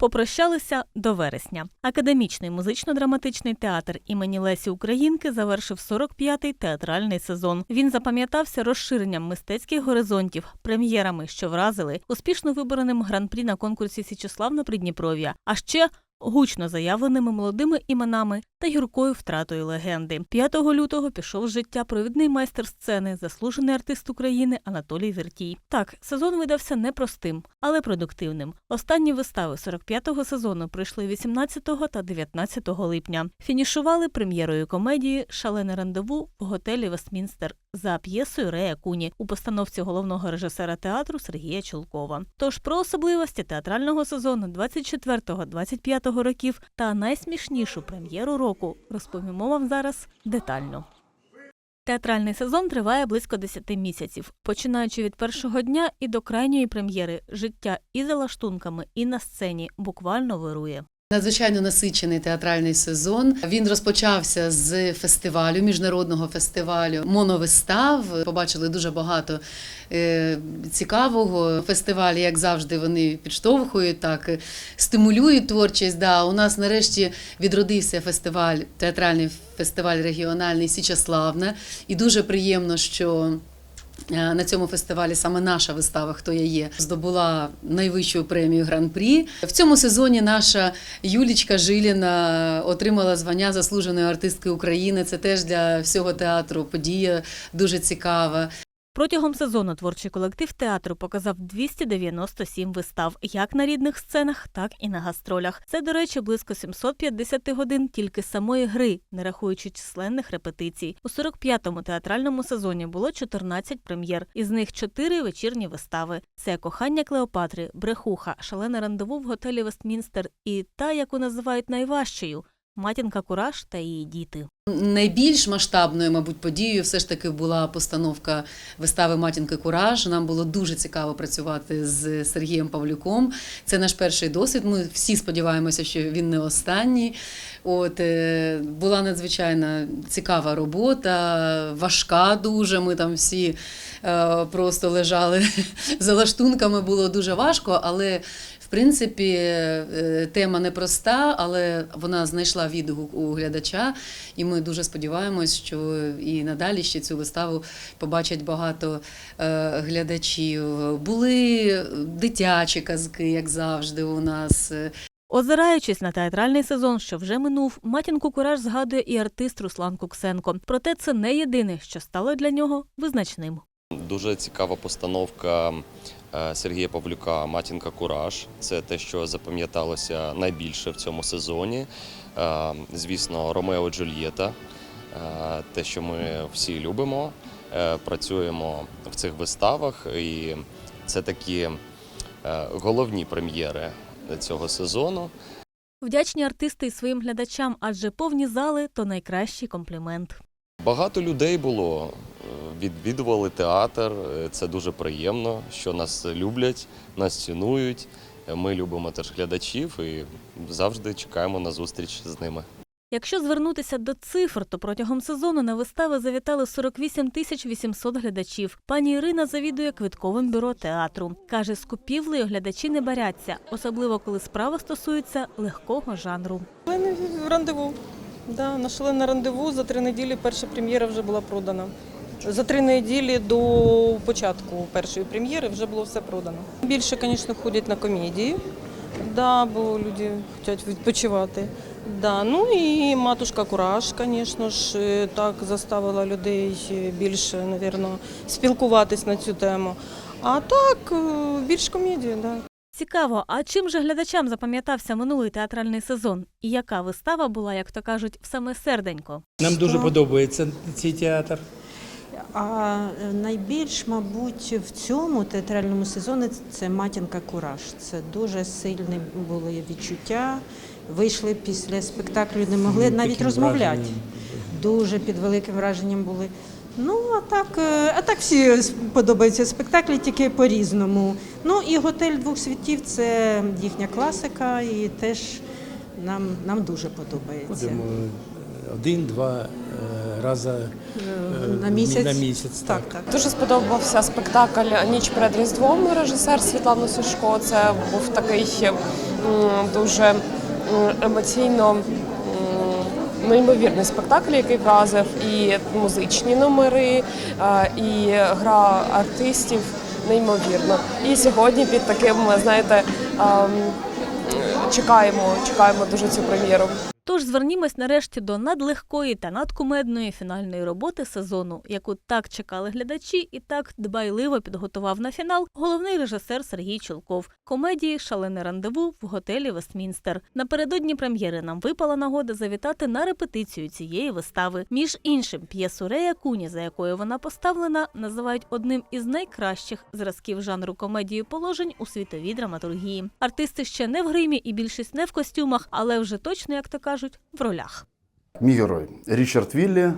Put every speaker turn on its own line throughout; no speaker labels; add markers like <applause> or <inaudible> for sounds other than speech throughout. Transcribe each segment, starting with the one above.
Попрощалися до вересня. Академічний музично-драматичний театр імені Лесі Українки завершив 45-й театральний сезон. Він запам'ятався розширенням мистецьких горизонтів, прем'єрами, що вразили, успішно вибореним гран-прі на конкурсі Січеславна Придніпров'я, а ще гучно заявленими молодими іменами та гіркою втратою легенди. 5 лютого пішов з життя провідний майстер сцени, заслужений артист України Анатолій Вертій. Так, сезон видався непростим, але продуктивним. Останні вистави 45-го сезону пройшли 18 та 19 липня. Фінішували прем'єрою комедії Шалене рандеву в готелі Вестмінстер за п'єсою Рея Куні у постановці головного режисера театру Сергія Чулкова. Тож про особливості театрального сезону 24-25 років та найсмішнішу прем'єру року розповімо вам зараз детально. Театральний сезон триває близько 10 місяців, починаючи від першого дня і до крайньої прем'єри. Життя і за лаштунками, і на сцені буквально вирує.
Надзвичайно насичений театральний сезон. Він розпочався з фестивалю, міжнародного фестивалю моновистав. Побачили дуже багато е, цікавого. Фестивалі, як завжди, вони підштовхують, так е, стимулюють творчість. Да, у нас нарешті відродився фестиваль, театральний фестиваль регіональний Січеславна. І дуже приємно, що На цьому фестивалі саме наша вистава Хто я є здобула найвищу премію гран-прі. В цьому сезоні наша Юлічка Жиліна отримала звання заслуженої артистки України. Це теж для всього театру подія дуже цікава.
Протягом сезону творчий колектив театру показав 297 вистав, як на рідних сценах, так і на гастролях. Це, до речі, близько 750 годин тільки самої гри, не рахуючи численних репетицій. У 45-му театральному сезоні було 14 прем'єр, із них 4 вечірні вистави. Це кохання Клеопатри, брехуха, шалене рандеву в готелі Вестмінстер і та, яку називають найважчою матінка Кураж та її діти.
Найбільш масштабною, мабуть, подією все ж таки була постановка вистави Матінки Кураж. Нам було дуже цікаво працювати з Сергієм Павлюком. Це наш перший досвід. Ми всі сподіваємося, що він не останній. От е, була надзвичайно цікава робота, важка дуже. Ми там всі е, просто лежали <laughs> за лаштунками. Було дуже важко, але принципі, е, тема непроста, але вона знайшла відгук у глядача, і ми дуже сподіваємось, що і надалі ще цю виставу побачать багато е, глядачів. Були дитячі казки, як завжди, у нас.
Озираючись на театральний сезон, що вже минув, матінку Кураж згадує і артист Руслан Куксенко. Проте це не єдине, що стало для нього визначним.
Дуже цікава постановка е, Сергія Павлюка Матінка Кураж. Це те, що запам'яталося найбільше в цьому сезоні. Е, Звісно, Ромео Джульєта, е, те, що ми всі любимо, працюємо в цих виставах, і це такі головні прем'єри цього сезону.
Вдячні артисти і своїм глядачам, адже повні зали то найкращий комплімент.
Багато людей було, відвідували театр. е, Це дуже приємно, що нас люблять, нас цінують. Е, Ми любимо теж глядачів і завжди чекаємо на зустріч з ними.
Якщо звернутися до цифр, то протягом сезону на вистави завітали 48 тисяч 800 глядачів. Пані Ірина завідує квитковим бюро театру. Каже, з купівлею глядачі не баряться, особливо коли справа стосується легкого жанру.
Рандеву. Да, на шалене рандеву за три неділі перша прем'єра вже була продана. За три неділі до початку першої прем'єри вже було все продано. Більше, звісно, ходять на комедії, да, бо люди хочуть відпочивати. Да, ну і матушка Кураж, звісно ж, е, так заставила людей більше, мабуть, спілкуватись на цю тему. А так, е, більш комедії, так. Да.
Цікаво, а чим же глядачам запам'ятався минулий театральний сезон? І яка вистава була, як то кажуть, в саме серденько?
Нам дуже подобається цей театр.
А е, найбільш, мабуть, в цьому театральному сезоні це матінка Кураж. Це дуже сильні були відчуття. Вийшли після спектаклю, не могли навіть розмовляти. Дуже під великим враженням були. Ну, а так, е, а так всі подобаються спектаклі, тільки по-різному. Ну і готель двох світів це їхня класика, і теж нам, нам дуже подобається.
Ходимо е, один-два рази е,
На місяць.
На місяць
Так, так.
Дуже сподобався спектакль Ніч перед Різдвом режисер Світлана Сушко. Це був такий дуже емоційно неймовірний спектакль, який вразив, і музичні номери, е, і гра артистів неймовірно. І сьогодні під таким, знаєте, ем, чекаємо, чекаємо дуже цю прем'єру.
Тож звернімось нарешті до надлегкої та надкумедної фінальної роботи сезону, яку так чекали глядачі і так дбайливо підготував на фінал головний режисер Сергій Чулков комедії Шалене рандеву в готелі Вестмінстер. Напередодні прем'єри нам випала нагода завітати на репетицію цієї вистави. Між іншим, п'єсу Рея Куні, за якою вона поставлена, називають одним із найкращих зразків жанру комедії положень у світовій драматургії. Артисти ще не в гримі і більшість не в костюмах, але вже точно, як то кажуть, в ролях.
Мій герой Річард Віллі,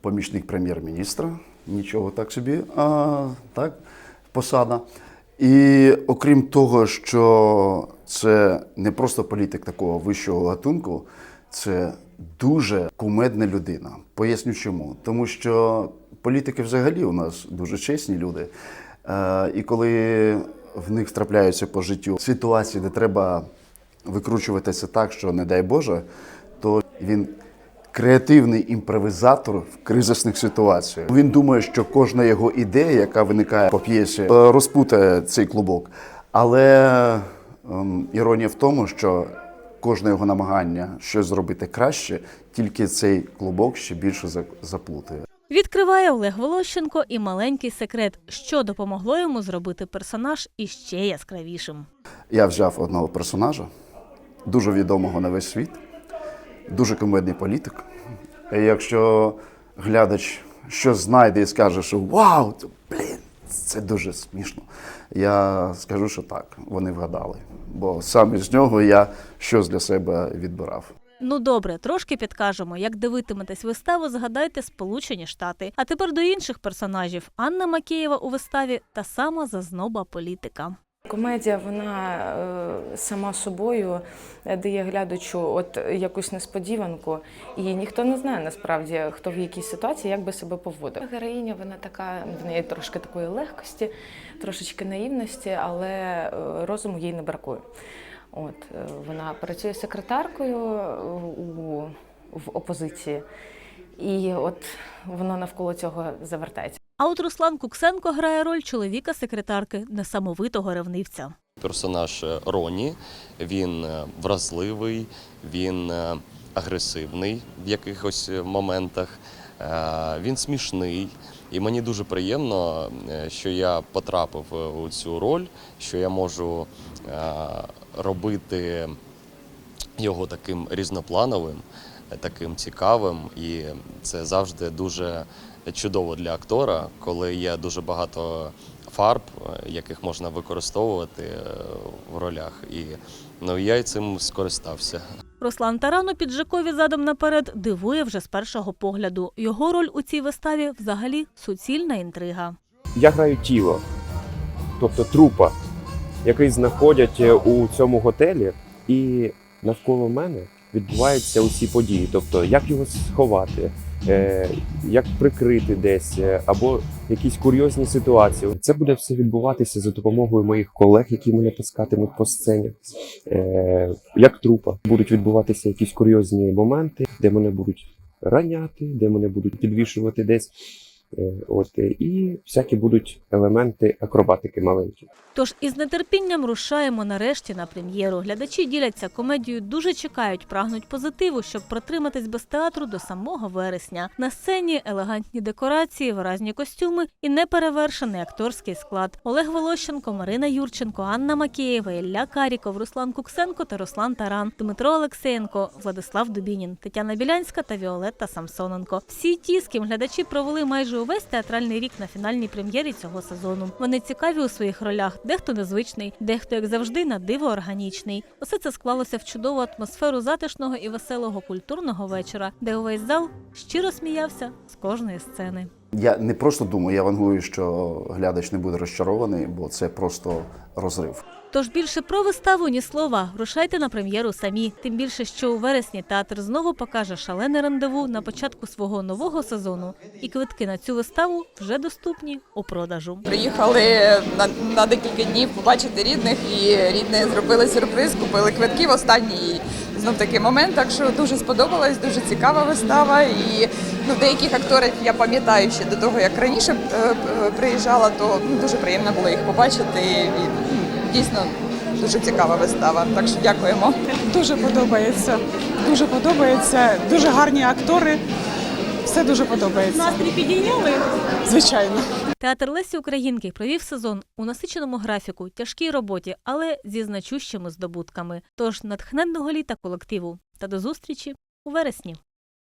помічник прем'єр-міністра. Нічого так собі, а, так, посада. І окрім того, що це не просто політик такого вищого гатунку, це дуже кумедна людина. Поясню чому. Тому що політики взагалі у нас дуже чесні люди. Е, І коли в них трапляються по життю ситуації, де треба викручуватися так, що не дай Боже, то він креативний імпровізатор в кризисних ситуаціях. Він думає, що кожна його ідея, яка виникає по п'єсі, е, розпутає цей клубок. Але ем, іронія в тому, що кожне його намагання щось зробити краще, тільки цей клубок ще більше заплутає.
Відкриває Олег Волощенко і маленький секрет, що допомогло йому зробити персонаж іще яскравішим.
Я взяв одного персонажа, дуже відомого на весь світ, дуже комедний політик. І якщо глядач щось знайде і скаже, що вау, це, блін, це дуже смішно. Я скажу, що так, вони вгадали. Бо саме з нього я щось для себе відбирав.
Ну добре, трошки підкажемо. Як дивитиметесь виставу, згадайте Сполучені Штати. А тепер до інших персонажів. Анна Макеєва у виставі та сама зазноба політика.
Комедія, вона е, сама собою е, дає глядачу от якусь несподіванку, і ніхто не знає насправді, хто в якій ситуації як би себе поводив. Героїня вона така, в неї трошки такої легкості, трошечки наївності, але е, розуму їй не бракує. От вона працює секретаркою у в опозиції, і от воно навколо цього завертається.
А от Руслан Куксенко грає роль чоловіка-секретарки, несамовитого ревнивця.
Персонаж е, Роні він е, вразливий, він е, агресивний в якихось моментах, він смішний. І мені дуже приємно, що я потрапив у цю роль, що я можу робити його таким різноплановим, таким цікавим. І це завжди дуже чудово для актора, коли є дуже багато фарб, е, яких можна використовувати е, в ролях. І ну, я й цим скористався.
Руслан Таран у піджакові задом наперед дивує вже з першого погляду. Його роль у цій виставі взагалі суцільна інтрига.
Я граю тіло, тобто трупа, який знаходять е, у цьому готелі, і навколо мене відбуваються усі події. Тобто, як його сховати, як прикрити десь, е, або якісь курйозні ситуації. Це буде все відбуватися за допомогою моїх колег, які мене таскатимуть по сцені. Е, як трупа. Будуть відбуватися якісь курйозні моменти, де мене будуть раняти, де мене будуть підвішувати десь. Е, От е, і всякі будуть елементи акробатики маленькі.
Тож із нетерпінням рушаємо нарешті на прем'єру. Глядачі діляться комедією, дуже чекають, прагнуть позитиву, щоб протриматись без театру до самого вересня. На сцені елегантні декорації, виразні костюми і неперевершений акторський склад. Олег Волощенко, Марина Юрченко, Анна Макеєва, Ілля Каріков, Руслан Куксенко та Руслан Таран, Дмитро Олексєєнко, Владислав Дубінін, Тетяна Білянська та Віолетта Самсоненко. Всі ті, з ким глядачі провели майже увесь театральний рік на фінальній прем'єрі цього сезону. Вони цікаві у своїх ролях, дехто незвичний, дехто, як завжди, на диво органічний. Усе це склалося в чудову атмосферу затишного і веселого культурного вечора, де увесь зал щиро сміявся з кожної сцени.
Я не просто думаю, я вангую, що глядач не буде розчарований, бо це просто розрив.
Тож більше про виставу ні слова. Рушайте на прем'єру самі. Тим більше, що у вересні театр знову покаже шалене рандеву на початку свого нового сезону. І квитки на цю виставу вже доступні у продажу.
Приїхали на, на декілька днів побачити рідних, і рідні зробили сюрприз, купили квитки в останній знов такий момент. Так що дуже сподобалась, дуже цікава вистава. І ну, деяких акторів я пам'ятаю ще до того, як раніше е, приїжджала, то ну, дуже приємно було їх побачити. Дійсно дуже цікава вистава. Так що дякуємо.
Дуже подобається. Дуже подобається. Дуже гарні актори. Все дуже подобається. Настрій підійняли? Звичайно.
Театр Лесі Українки провів сезон у насиченому графіку, тяжкій роботі, але зі значущими здобутками. Тож натхненного літа колективу та до зустрічі у вересні.